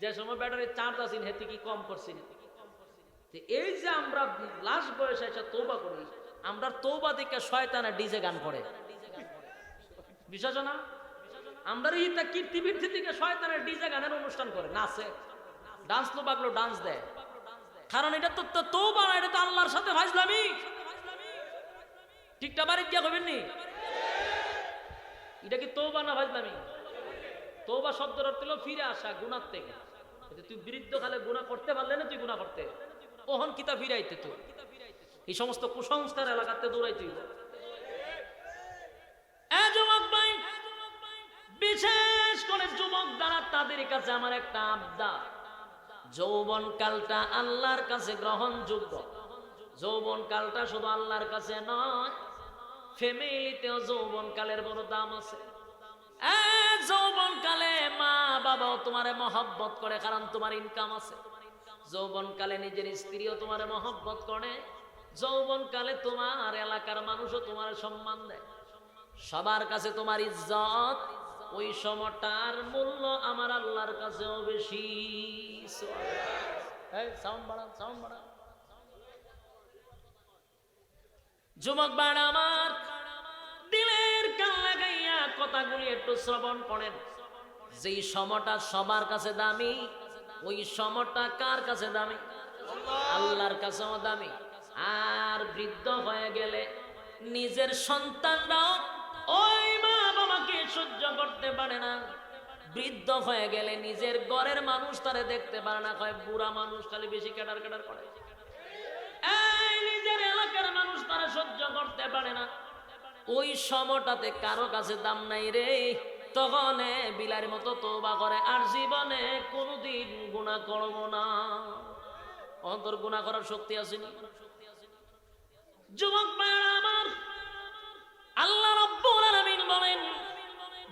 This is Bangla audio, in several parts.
যে সময় ব্যাটারি চার্জ আসিন হেতে কি কম করছিন তো এই যে আমরা লাস্ট বয়সে এসে তৌবা করি, আমরা তৌবা দিকে শয়তানে ডিজে গান করে। বিশ্বাস না আমরা ইতা কীর্তি বৃদ্ধি থেকে শয়তানের ডিজে গানের অনুষ্ঠান করে, নাচে। ডান্স তো বাগলো ডান্স দেয়। কারণ এটা তো তো তৌবা না, এটা তো আল্লাহর সাথে ভাইসলামি ঠিকটা বাড়ি গিয়া হবেন নি এটা কি তৌবা না ভাইসলামি তৌবা শব্দের অর্থ হলো ফিরে আসা গুণার থেকে। তুই বৃদ্ধ কালে গুণা করতে পারলে না তুই গুণা করতে? ওহন কিতা ফিরাইতে তুই? এই সমস্ত কুসংস্কার এলাকাতে দৌড়াই তুই বিশেষ করে যুবক দ্বারা তাদের কাছে আমার একটা আবদার যৌবন কালটা আল্লাহর কাছে গ্রহণযোগ্য। যৌবন কালটা শুধু আল্লাহর কাছে নয় ফ্যামিলিতেও যৌবন কালের বড় দাম আছে। যৌবন কালে মা বাবাও তোমারে মহব্বত করে, কারণ তোমার ইনকাম আছে। যৌবন কালে নিজের স্ত্রীও তোমার মহব্বত করে যৌবন কালে তোমার এলাকার মানুষও তোমার সম্মান দেয়। সবার কাছে তোমার ইজ্জত, ওই সময়টার মূল্য আমার আল্লাহর কাছেও বেশি। যুবক বাড়া আমার, দিলের কান লাগাইয়া কথাগুলি একটু শ্রবণ করেন। যেই সময়টা সবার কাছে দামি, ওই সময়টা কার কাছে দামি? আল্লাহর কাছেও দামি। আর বৃদ্ধ হয়ে গেলে নিজের সন্তানরাও ওই মা বাবাকে সহ্য করতে পারে না। বৃদ্ধ হয়ে গেলে নিজের ঘরের মানুষ তারে দেখতে পারে না হয় বুড়া মানুষ খালি বেশি কেটার কেটার করে। এই নিজের এলাকার মানুষ তারা সহ্য করতে পারে না। ওই সময়টাতে কারও কাছে দাম নাই রে। তখন বিলার মতো তোবা করে, আর জীবনে কোনোদিন গুণা করব না। অন্তর গুণা করার শক্তি আসেনি যুবক ভাইয়েরা আমার, আল্লাহ রাব্বুল বলেন,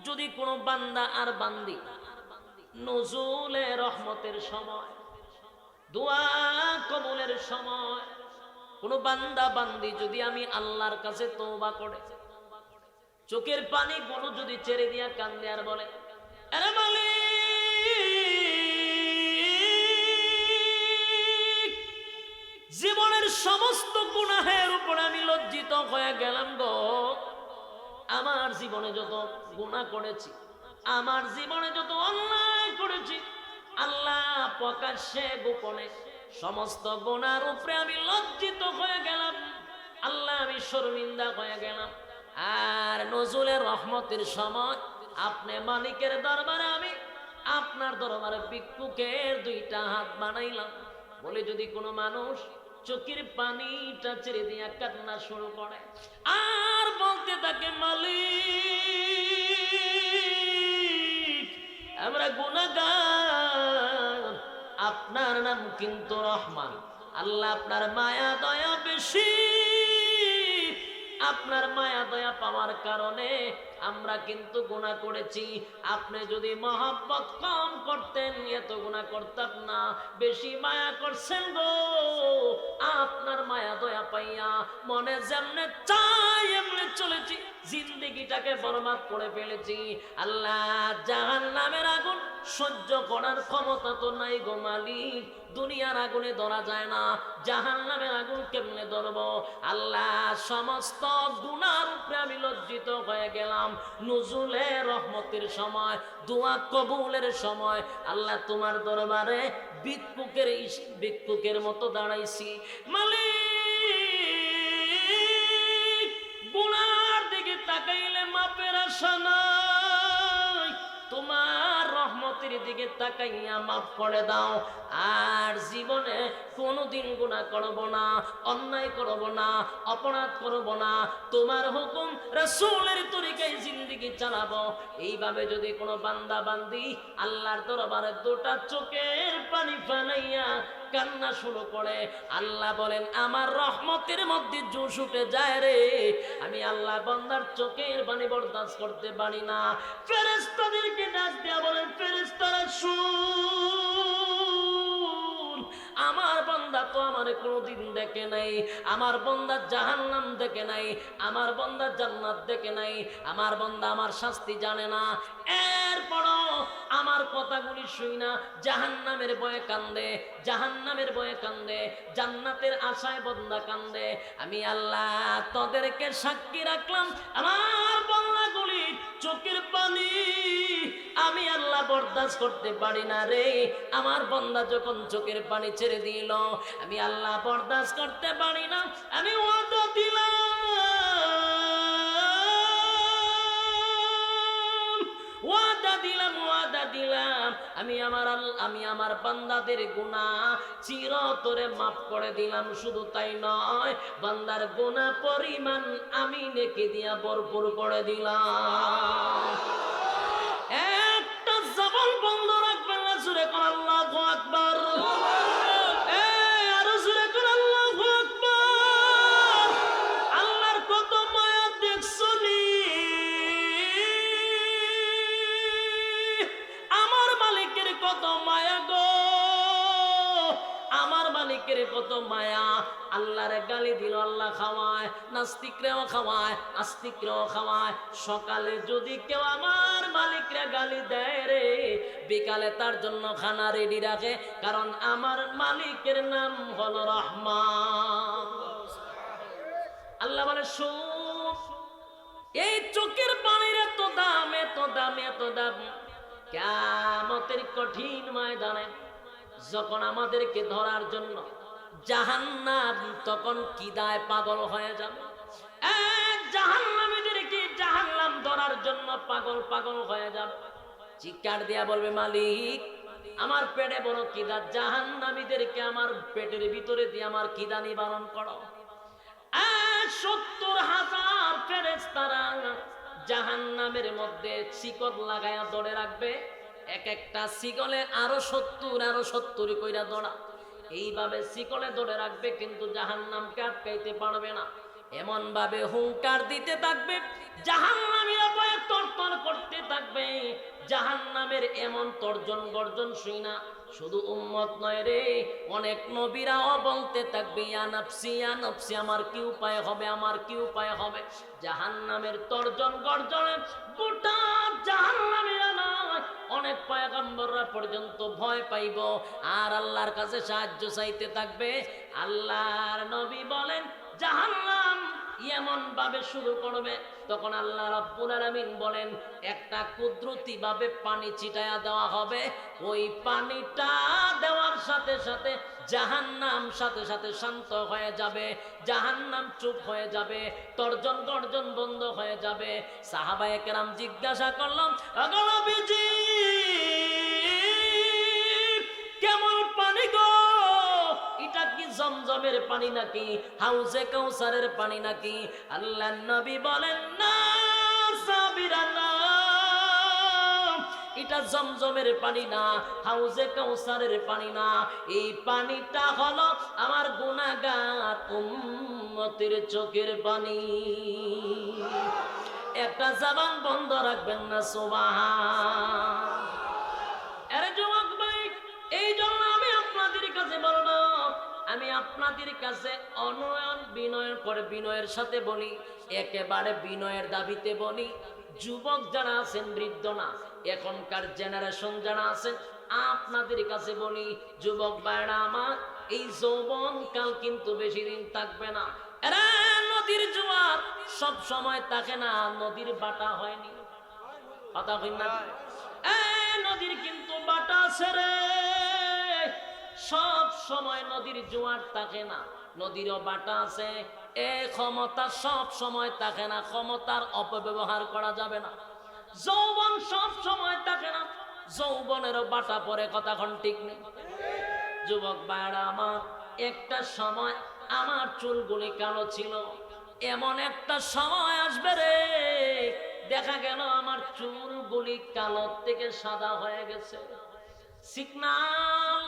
যদি কোনো বান্দা আর বান্দি নজুলে রহমতের সময়, দোয়া কবুলের সময়, কোনো বান্দা বান্দি যদি আমি আল্লাহর কাছে তওবা করে চোখের পানি গুলো যদি ছেড়ে দিয়া কান্দে আর বলে, আরে জীবনের সমস্ত গুনাহের উপর আমি লজ্জিত হয়ে গেলাম গো। আমার জীবনে যত গুণা করেছি, আমার জীবনে যত অন্যায় করেছি, আল্লাহ প্রকাশ্যে গোপনে সমস্ত গুনার উপরে আমি লজ্জিত হয়ে গেলাম। আল্লাহ আমি শর্মিন্দা হয়ে গেলাম। আর নজরুলের রহমতের সময় আপনি মালিকের দরবারে আমি আপনার দরবারে ভিক্ষুকের দুইটা হাত বানাইলাম। বলে যদি কোনো মানুষ চোখের পানিটা ছেড়ে দিয়ে কান্না শুরু করে, আর বলতে থাকে, মালিক, আমরা গুণাগার আপনার নাম কিন্তু রহমান। আল্লাহ আপনার মায়া, দয়া, বেশি আপনার মায়া দয়া পাওয়ার কারণে আমরা কিন্তু গুণা করেছি। আপনি যদি মহাব্বত কম করতেন, এত গুণা করতাম না। বেশি মায়া করছেন গো। আপনার মায়া দয়া পাইয়া মনে যেমনে চাই এমনি চলেছি, জিন্দিগিটাকে বরবাদ করে ফেলেছি। আল্লাহ জাহান নামের আগুন সহ্য করার ক্ষমতা তো নাই গো মালিক। দুনিয়ার আগুনে ধরা যায় না জাহান নামের আগুন কেমনে ধরব? আল্লাহ, সমস্ত গুনার উপরে আমি লজ্জিত হয়ে গেলাম। নজুলে রহমতের সময়, দোয়া কবুলের সময়, আল্লাহ তোমার দরবারে বিক্ষুকের ভিক্ষুকের মতো দাঁড়াইছি। মালিক তোমার রহমতের দিকে তাকাইয়া মাফ করে দাও। আর জীবনে কোনোদিন গুণা করব না, অন্যায় করব না, অপরাধ করব না। তোমার হুকুম রসুলের তরিকায় জিন্দিগি চালাবো। এইভাবে যদি কোনো বান্দা বান্দি আল্লাহর দরবারে দুটা চোখের পানি ফেলাইয়া কান্না শুরু করে। আল্লাহ বলেন, আমার রহমতের মধ্যে জোশ উঠে যায় রে। আমি আল্লাহ বন্দার চোখের পানি বরদাস্ত করতে পারি না। ফেরেস্তাদেরকে ডাক দেয়া বলেন ফেরেস্তারা শুন। আমার বান্দা তো আমার কোনোদিন দেখে নাই। আমার বন্দা জাহান্নাম দেখে নাই। আমার বন্দা জান্নাত দেখে নাই। আমার বন্দা আমার শাস্তি জানে না। এরপরও আমার কথাগুলি শুই না, জাহান্নামের বয়ে কান্দে, জাহান্নামের বয়ে কান্দে, জান্নাতের আশায় বন্দা কান্দে। আমি আল্লাহ তোদেরকে সাক্ষী রাখলাম, আমার বন্দাগুলি চোখের পানি। আমি আল্লাহ বরদাস্ত করতে পারি না রে, আমার বন্দা যখন চোখের পানি ছেড়ে দিল, আমি আল্লাহ বরদাস্ত করতে পারি না, আমি ওয়াদা দিলাম। দিলাম। আমি আমার আমি আমার বান্দাদের গুনাহ চিরতরে মাফ করে দিলাম। শুধু তাই নয়, বান্দার গুণা পরিমাণ আমি নেকে দিয়া ভরপুর করে দিলাম। একটা জবান বন্ধ রাখবেন না জুড়ে কর আল্লাহু কত মায়া। আল্লাহরে গালি দিল, আল্লাহ খাওয়ায়, নাস্তিকরেও খাওয়ায়, আস্তিকরেও খাওয়ায়। সকালে যদি কেউ আমার গালি দেয় রে, বিকালে তার জন্য খানা রেডি রাখে, কারণ আমার মালিকের নাম হলো রহমান। আল্লাহ বলে এই চোখের পানির এত দাম এত দাম এত দাম। কেমতের কঠিন ময়দানে যখন আমাদেরকে ধরার জন্য জাহান্নাম তখন কিদায় পাগল হয়ে যাবে? জাহান্নামীদেরকে জাহান্নাম ধরার জন্য পাগল পাগল হয়ে যাবে? চিৎকার দিয়া বলবে, মালিক, আমার পেটে বড় কিদা, জাহান্নামীদেরকে আমার পেটের ভিতরে দিয়ে আমার কিদা নিবারণ করো। সত্তর হাজার ফেরেস্তারা জাহান নামের মধ্যে শিকল লাগায়া দৌড়ে রাখবে। এক একটা শিকলে আরও সত্তর আরও সত্তর কইরা দৌড়া এইভাবে শিকলে ধরে রাখবে, কিন্তু জাহান নামকে আটকাইতে পারবে না। এমন ভাবে হুঙ্কার দিতে থাকবে জাহান নামীরা তরতর করতে থাকবে। জাহান নামের এমন তর্জন গর্জন শুই না। শুধু উম্মত নয় রে, অনেক নবীরাও বলতে থাকবে, ইয়া নাফসি আমার কি উপায় হবে, আমার কি উপায় হবে? জাহান নামের তর্জন গর্জনে গোটা জাহান নামেরা নয় অনেক পয়গম্বররা পর্যন্ত ভয় পাইব। আর আল্লাহর কাছে সাহায্য চাইতে থাকবে। আল্লাহর নবী বলেন, জাহান্নাম এমন ভাবে শুরু করবে তখন আল্লাহ রাব্বুল আলামিন বলেন, একটা কুদরতি ভাবে পানি ছিটায়া দেওয়া হবে। ওই পানিটা দেওয়ার সাথে সাথে জাহান্নাম সাথে সাথে শান্ত হয়ে যাবে, জাহান্নাম চুপ হয়ে যাবে, তর্জন গর্জন বন্ধ হয়ে যাবে। সাহাবায়ে কেরাম জিজ্ঞাসা করলাম কেমন জমজমের পানি নাকি? হাউজে কাউসারের পানি নাকি? আল্লাহ নবী বলেন না। এটা জমজমের পানি না, হাউজে কাউসারের পানি না। এই পানিটা হলো আমার গুনাহগার উম্মতের চোখের পানি। একটা জবান বন্ধ রাখবেন না, সুবহান। আপনাদের কাছে অনয়ন, বিনয়ের পরে বিনয়ের সাথে বলি একেবারে বিনয়ের দাবিতে বলি যুবক যারা আছেন, বৃদ্ধ না, এখনকার জেনারেশন যারা আছেন, আপনাদের কাছে বলি যুবক ভাইরা আমার, এই যৌবন কাল কিন্তু বেশি দিন থাকবে না। নদীর জোয়ার, সব সময় থাকে না, নদীর বাটা হয়নি। কথা নদীর কিন্তু বাটা ছেড়ে সব সময় নদীর জোয়ার থাকে না। নদীরও বাটা আছে। এ ক্ষমতা সব সময় থাকে না। ক্ষমতার অপব্যবহার করা যাবে না। যৌবন সব সময় থাকে না। যৌবনেরও বাটা পরে কথা কথাখন ঠিক নেই। যুবক ভাইরা আমার, একটা সময় আমার চুলগুলি কালো ছিল। এমন একটা সময় আসবে রে। দেখা গেল আমার চুলগুলি কালো থেকে সাদা হয়ে গেছে। সিগনাল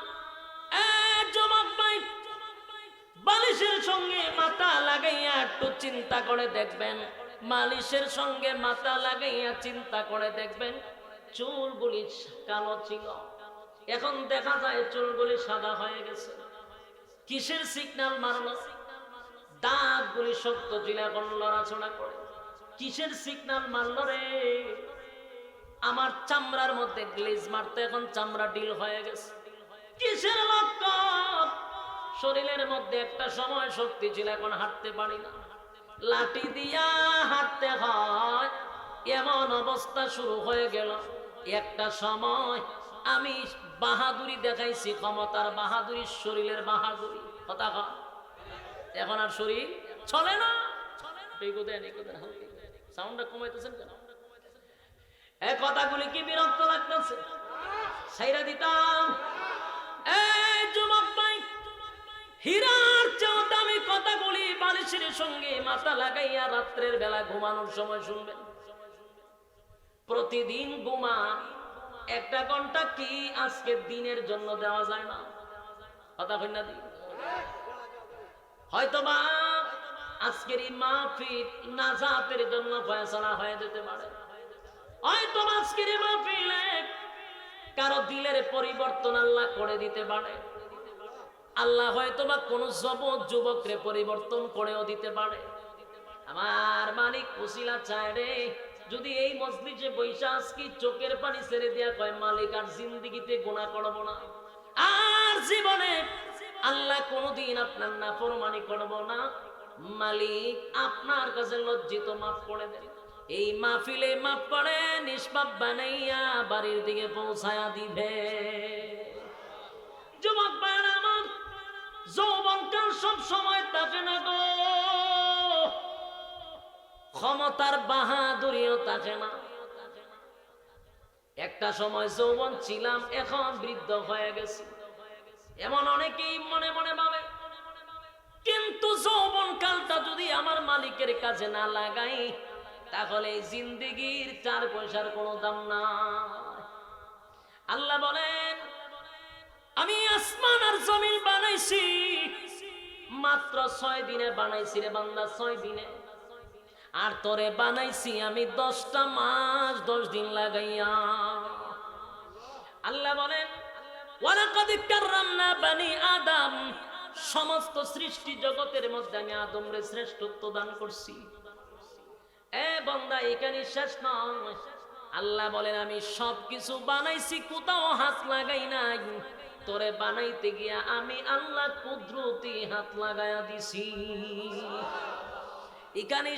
বালিশের সঙ্গে মাথা লাগাইয়া একটু চিন্তা করে দেখবেন। মালিশের সঙ্গে মাথা লাগাইয়া চিন্তা করে দেখবেন, চুলগুলি কালো ছিল। এখন দেখা যায় চুলগুলি সাদা হয়ে গেছে। কিসের সিগন্যাল মারলো? দাঁতগুলি শক্ত এখন লড়াচড়া করে। কিসের সিগন্যাল মারলো রে? আমার চামড়ার মধ্যে গ্লেজ মারতে এখন চামড়া ডিল হয়ে গেছে। কিসের লক্ষণ শরীরের মধ্যে একটা সময় শক্তি ছিল, এখন হাঁটতে পারি না। লাঠি দিয়া হাঁটতে হয়, এমন অবস্থা শুরু হয়ে গেল। একটা সময় আমি বাহাদুরি দেখাইছি, ক্ষমতার বাহাদুরি, শরীরের বাহাদুরি। কথা। এখন আর শরীর চলে না। কমাইতেছেন কেন? এই কথাগুলি কি বিরক্ত লাগতেছে? সাইরা দিতাম। হীরার চেয়েও দামি কথাগুলি বালিশের সঙ্গে মাথা লাগাইয়া রাত্রের বেলা ঘুমানোর সময় শুনবেন। প্রতিদিন ঘুমা একটা ঘণ্টা কি আজকে দিনের জন্য দেওয়া যায় না? কথা হয়তো বা আজকের এই মাহফিল নাজাতের জন্য ফয়সালা হয়ে যেতে পারে। হয়তো আজকের এই মাহফিলে কারও দিলের পরিবর্তন আল্লাহ করে দিতে পারে। আল্লাহ হয়তো বা কোন যব যুবকরে পরিবর্তন করেও দিতে পারে। আমার মালিক কুশিলা চায় রে, যদি এই মসজিদে বৈশা আজকে চোখের পানি ছেড়ে দেয়া কয়, মালিক আর জিন্দিগিতে গোনা করব না। আর জীবনে আল্লাহ কোনদিন আপনার না ফরমানি করব না। মালিক আপনার কাছে লজ্জিত মাফ করে দেন। এই মাহফিলে মাফ করে, নিষ্পাপ বানাইয়া বাড়ির দিকে পৌঁছায়া দিবে। যুবক ভাইয়েরা আমার সব সময় থাকে না গো। ক্ষমতার বাহাদুরিও থাকে না। একটা সময় যৌবন ছিলাম, এখন বৃদ্ধ হয়ে গেছি। এমন অনেকেই মনে মনে ভাবে, কিন্তু যৌবন কালটা যদি আমার মালিকের কাছে না লাগাই তাহলে জিন্দিগির চার পয়সার কোনো দাম না আল্লাহ বলেন, আমি আসমান আর জমিন বানাইছি, মাত্র ছয় দিনে বানাইছি রে বান্দা, ছয় দিনে। আর তোরে বানাইছি আমি দশটা মাস, দশ দিন লাগাইয়া। আল্লাহ বলেন বানি আদম, সমস্ত সৃষ্টি জগতের মধ্যে আমি আদমরে শ্রেষ্ঠত্ব দান করছি। বন্দা এখানে শেষ নয়। আল্লাহ বলেন, আমি সব কিছু বানাইছি, কোথাও হাত লাগাই নাই। তোরে বানাইতে গিয়া আমি আল্লাহ কুদরতি হাত লাগায়া দিছি। এখানে